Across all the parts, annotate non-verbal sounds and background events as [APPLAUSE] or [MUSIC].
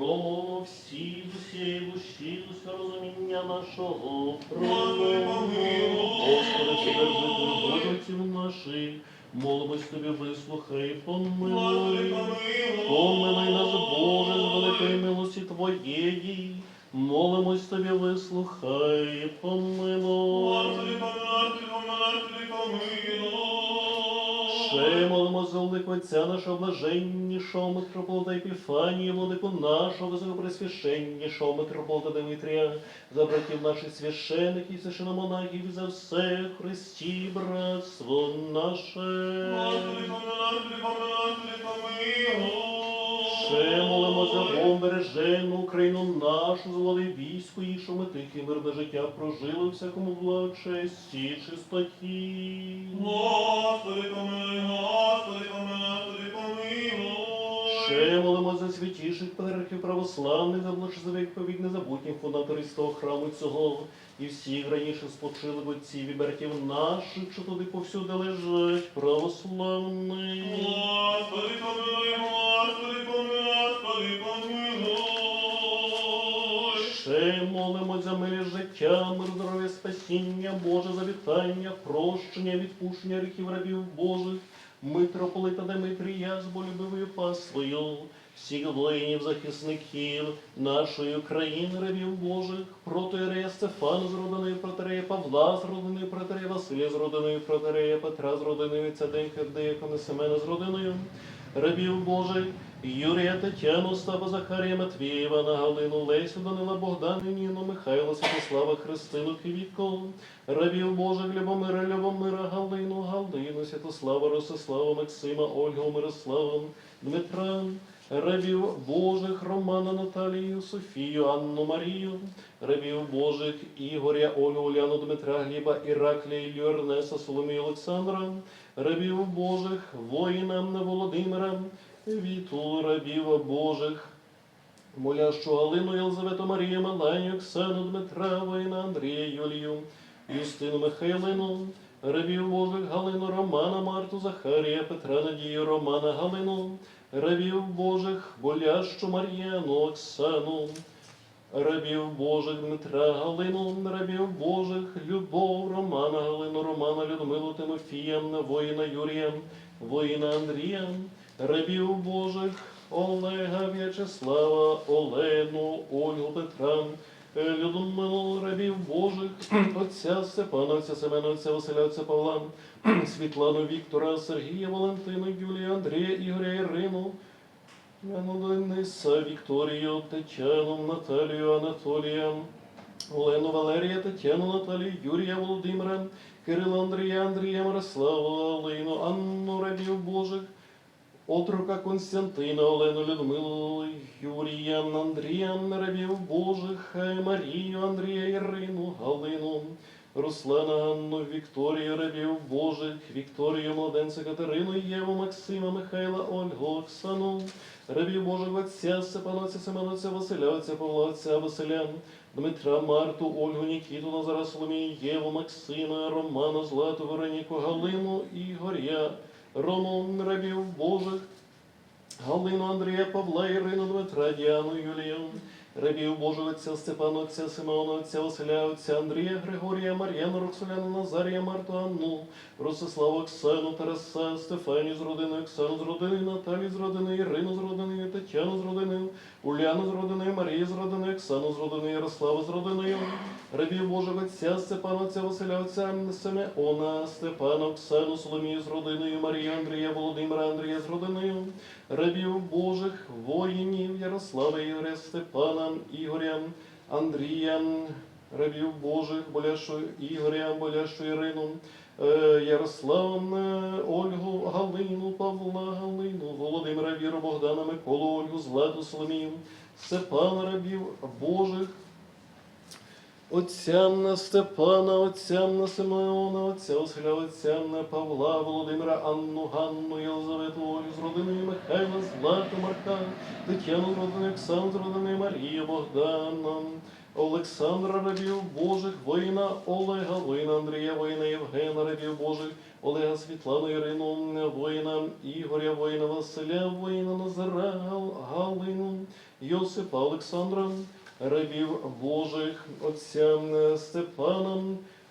Про всі з усієї душі, з усього розуміння нашого. Господи, помилуй. Господи, вседержителю Божиців наших, молимось тобі, вислухай, помилуй. Помилуй нас, Боже, з великої милості Твоєї. Молимось тобі, вислухай, помилуй. Господи, помилуй, помилуй, помилуй. Ще молимо за великого Отця нашого блаженнішого митрополита Епіфанії, владику нашого високопресвященнішого митрополита Димитрія, за братів наших священиків, священомонахів, і за все Христі, братство наше. Господи, помилуй, помилуй, помилуй. Ще молимо за Богом бережену Україну нашу, за влади війську, і що ми тихе мирне життя прожили всякому благочесті, чистоті. Господи, помилуй, Господи, помилуй, помилуй. Ще молимо за святіших патріархів православних, за благослових повік незабутніх фундаторів того храму цього, і всіх раніше спочилих отців і братів наших, що туди повсюди лежать, православних. Господи, помилуй, Господи, помилуй, Господи, помилуй. Ще молимо за милі життя, мир, здоров'я, спасіння, Боже, завітання, прощення, відпущення гріхів рабів Божих, митрополита Димитрія з болюбивою паствою, всіх воїнів, захисників нашої країни, рабів Божих, протоірея Стефана з родиною протерея Павла, з родиною протерея Василя, з родиною протерея Петра, з родиною Цеденка, Деякона Семена, з родиною рабів Божих, Юрія Тетяну, Става Захарія Матвія, Івана Галину, Лесю, Данила, Богдана, Ніну, Михайла, Святослава, Христину, Квітко, рабів Божих, Любомира, Любомира, Галину, Галину, Святослава, Росислава, Максима, Ольгу, Мирослава, Дмитра, рабів Божих, Романа, Наталію, Софію, Анну, Марію, рабів Божих, Ігоря, Ольгу, Уляну, Дмитра, Гліба, Іраклія, Ілью, Ернеса, Соломію, Олександра, рабів Божих, воїнам Володимира, Віту рабів Божих, молящу Галину, Єлизавету, Марію, Маланію, Оксану, Дмитра, воїна, Андрія, Юлію, Юстину, Михайлину, рабів Божих, Галину, Романа, Марту, Захарія, Петра, Надію, Романа, Галину, рабів Божих, болящу Мар'яну, Оксану, рабів Божих Дмитра Галину, рабів Божих, Любов, Романа Галину, Романа, Людмилу, Тимофія, воїна Юрія, воїна Андрія, рабів Божих, Олега, В'ячеслава, Олену, Ольгу, Петра, е, Людмилу, рабів Божих, [CLEARS THROAT] отця Степана, отця Семена, отця Василя, отця Павла, [CLEARS THROAT] Світлану, Віктора, Сергія, Валентину, Юлія, Андрія, Ігоря, Ірину, Яну Дениса, Вікторію, Тетяну, Наталію, Анатолія, Олену Валерія, Тетяну, Наталію, Юрія Володимира, Кирила Андрія, Андрія, Мирославу, Олину, Анну Рабів Божих, Отрука Константина, Олену Людмилу, Юрія, Андрія, Рабів Божих, Марію, Андрія, Ірину, Галину, Руслана, Анну, Вікторію, Рабів Божих, Вікторію, Младенця, Катерину, Єву, Максима, Михайла, Ольгу, Оксану, Рабів Божих, Отця, Семена, Отця, Василя, Отця, Павла, Отця, Василя, Дмитра, Марту, Ольгу, Нікіту, Назара, Соломію, Єву, Максима, Романа, Злату, Вероніку, Галину, Ігоря, Рому, Рабів Божих, Галину, Андрія, Павла, Ірину, Дмитра, Діану, Юлію, Рабів Божого Отця Степана, Отця Симеона, Отця Василя, Отця Андрія, Григорія, Мар'яну, Роксоляну, Назарія, Марту, Анну, Ростиславу, Оксану, Тараса, Стефанію з родиною, Оксану з родиною, Наталію з родиною, Ірину з родиною, Тетяну з родиною, Уляну з родиною, Марію з родиною, Оксану з родиною, Ярославу з родиною, Рабів Божого Отця Степана, Отця Василя, Отця Симеона, Степана, Оксану, Соломію з родиною, Марію, Андрія, Володимира, Андрія з родиною, рабів Божих, воїнів, Ярослава, Ігоря, Степана, Ігоря, Андрія, рабів Божих, болящу Ігоря, болящу Ірину, е, Ярослава, Ольгу, Галину, Павла, Галину, Володимира, Віру, Богдана, Миколу, Ольгу, Злату, Соломію, Степана, рабів Божих, Отцям на Степана, отцям на Симеона, отця Василя, отцям на Павла, Володимира, Анну, Ганну, Єлизавету, Олю з родиною Михайла, Злату, Марка, Тетяну з родиною Оксану з родиною Марії, Богдана, Олександра рабів Божих, воїна Олега, воїна Андрія, воїна Євгена, рабів Божих, Олега Світлану, Ірину, воїна Ігоря, воїна Василя, воїна Назара, Галину, Йосипа Олександра, рабів Божих, отця е, Степана,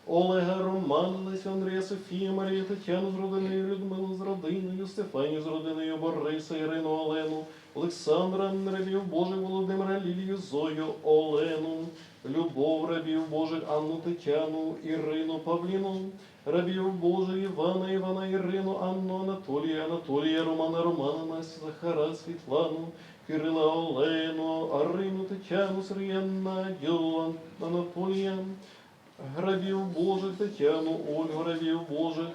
Олега Романа, Леся Андрія, Софія, Марія, Тетяну з родиною, Людмилу з родиною, Стефанію з родиною, Бориса, Ірину, Олену, Олександра, рабів Божих, Володимира, Лілію, Зою, Олену, Любов, рабів Божих, Анну, Тетяну, Ірину, Павліну, рабів Божих, Івана, Івана, Ірину, Анну, Анатолія, Анатолія, Романа, Романа, Настю, Захара, Світлану, Кирила, Олену, Арину, Тетяну, Сергія, Надю, Анатолія, Грабів Божих, Тетяну, Ольгу, Грабів Божих,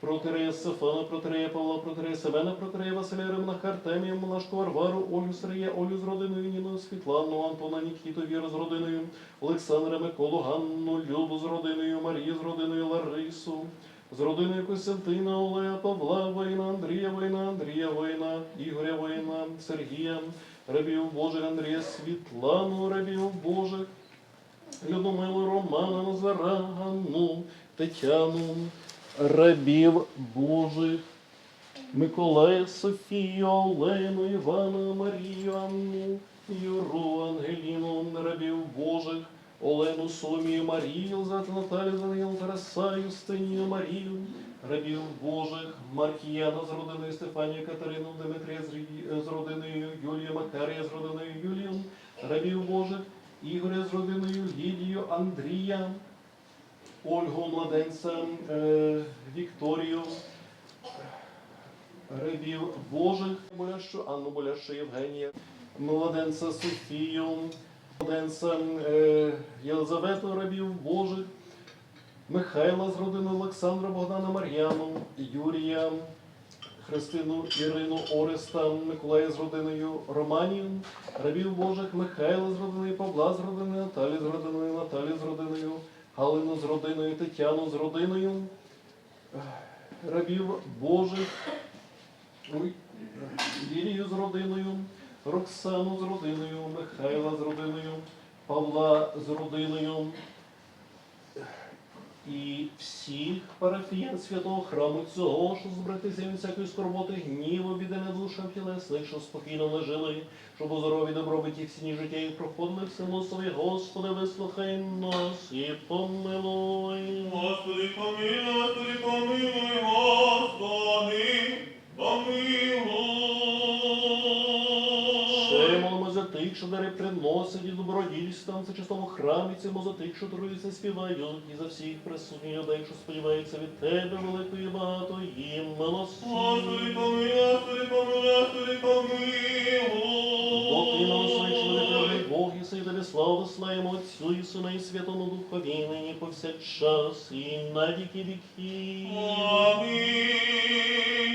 Протерея Стефана, Протерея Павла, Протерея Семена, Протерея Василя Римна, Артемія, Монашку Варвару, Ольгу Сергія, Олю з родиною, Ніну, Світлану, Антона, Нікіту, Віру з родиною, Олександра, Миколу, Ганну, Любу з родиною, Марію з родиною, Ларису, з родиною Костянтина, Олега, Павла, Воїна, Андрія, Воїна, Андрія, Воїна, Ігоря, Воїна, Сергія, рабів Божих, Андрія, Світлану, рабів Божих, Людмилу, Романа, Назара, Ганну, Тетяну, рабів Божих, Миколая, Софію, Олену, Івана, Марію, Анну, Юру, Ангеліну, рабів Божих, Олену, Соломію, Марію, Єлизавету, Наталію, Данилу, Тараса, Юстинію, Марію, рабів Божих, Маркіяна з родиною Стефанію, Катерину, Дмитрія з родиною Юлію, Макарія з родиною Юлію, рабів Божих, Ігоря з родиною Лідію, Андрія, Ольгу Младенця, е, Вікторію, рабів Божих, Болящу, Анну Болящу, Євгенія, Младенця Софію, Младенця е, Єлизавету, рабів Божих, Михайла з родини Олександра, Богдана, Мар'яну, Юрія, Христину, Ірину, Ореста, Миколая з родиною Романію, рабів Божих, Михайла з родиною, Павла з родиною, Наталі з родиною, Наталі з родиною, Галину з родиною, Тетяну з родиною, рабів Божих, Лілію з родиною, Роксану з родиною, Михайла з родиною, Павла з родиною, і всіх парафіян святого храму цього, що збратися від всякої скорботи, гніву, біди на душах тілесних, що спокійно ми жили, щоб у здорові добробиті всі життя їх проходили в село своє, Господи, вислухай нас і помилуй. Господи, помилуй, Господи, помилуй, Господи, дари приносять і добродійством, за чистому храмі цьому, за тих, що труються, співають, і за всіх присутніх людей, що сподіваються від Тебе, великої багатої милості. Господи, помилуй, Господи, помилуй, Господи, Бо ти нам помилуй. свичливий Бог, і сей тобі славу славимо Отцю і Сину і Святому Духові, нині повсякчас і на віки віки. Амінь.